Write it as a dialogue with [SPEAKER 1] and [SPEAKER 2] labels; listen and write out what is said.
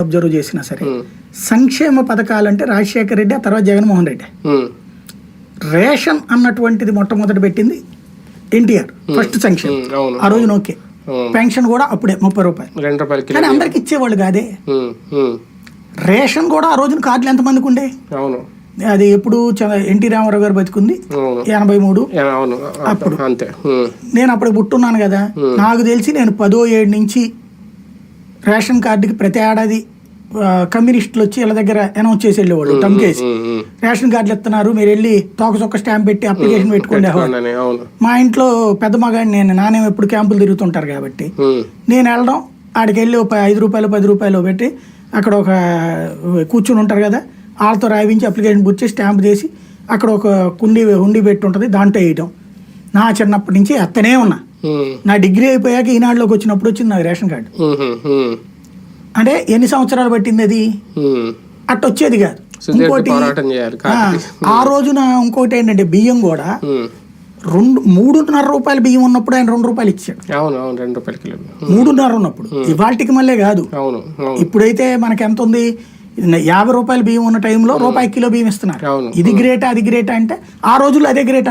[SPEAKER 1] Observe చేసినా సరే సంక్షేమ పథకాలంటే రాజశేఖర రెడ్డి ఆ తర్వాత జగన్మోహన్ రెడ్డి. రేషన్ అన్నటువంటిది మొట్టమొదటి పెట్టింది ఎన్టీఆర్ ఫస్ట్ సంక్షేమం ఆ రోజున ఓకే. పెన్షన్ కూడా అప్పుడే ముప్పై రూపాయలు. కానీ అందరికి ఇచ్చేవాళ్ళు కాదే. రేషన్ కూడా ఆ రోజున కార్డులు ఎంతమందికి ఉండే?
[SPEAKER 2] అవును.
[SPEAKER 1] అది ఎప్పుడు ఎన్టీ రామారావు గారు బతికుంది? ఎనభై మూడు.
[SPEAKER 2] అంతే. ఉమ్,
[SPEAKER 1] నేను అప్పుడు పుట్టున్నాను కదా. నాకు తెలిసి నేను పదో ఏడు నుంచి రేషన్ కార్డుకి ప్రతి ఏడాది కమ్యూనిస్టులు వచ్చి వీళ్ళ దగ్గర అనౌన్స్ చేసి వెళ్ళేవాళ్ళు
[SPEAKER 2] ఉమ్.
[SPEAKER 1] రేషన్ కార్డులు ఇస్తున్నారు మీరు వెళ్ళి తోక చొక్క స్టాంప్ పెట్టి అప్లికేషన్
[SPEAKER 2] అవును.
[SPEAKER 1] మా ఇంట్లో పెద్ద మగాడిని నేను నానేం ఎప్పుడు క్యాంపులు తిరుగుతుంటారు కాబట్టి. నేను వెళ్ళడం ఆడికి వెళ్ళి ఒక ఐదు రూపాయలు పది రూపాయలు పెట్టి అక్కడ ఒక కూర్చుని ఉంటారు కదా వాళ్ళతో రాయించి అప్లికేషన్ చేసి స్టాంప్ చేసి అక్కడ ఒక కుండీ హుండీ పెట్టి ఉంటుంది దాంట్లో వేయటం. నా చిన్నప్పటి నుంచి అత్తనే ఉన్నా. నా డిగ్రీ అయిపోయాక ఈనాడులోకి వచ్చినప్పుడు వచ్చింది నాకు రేషన్ కార్డు. అంటే ఎన్ని సంవత్సరాలు పట్టింది అది. అట్ట వచ్చేది కాదు. ఇంకోటి ఆ, రోజున ఇంకోటి ఏంటంటే బియ్యం కూడా రెండు మూడున్నర రూపాయల బియ్యం ఉన్నప్పుడు ఆయన రెండు రూపాయలు ఇచ్చాడు.
[SPEAKER 2] అవును అవును రెండు రూపాయల కిలో
[SPEAKER 1] మూడున్నర ఉన్నప్పుడు. ఇవాళకి మళ్ళీ కాదు.
[SPEAKER 2] అవును
[SPEAKER 1] ఇప్పుడైతే మనకి ఎంత ఉంది? యాభై రూపాయల బియ్యం ఉన్న టైంలో రూపాయి కిలో బియ్యం ఇస్తున్నారు. ఇది గ్రేట్ అది గ్రేట్ అంటే ఆ రోజుల్లో అదే గ్రేట్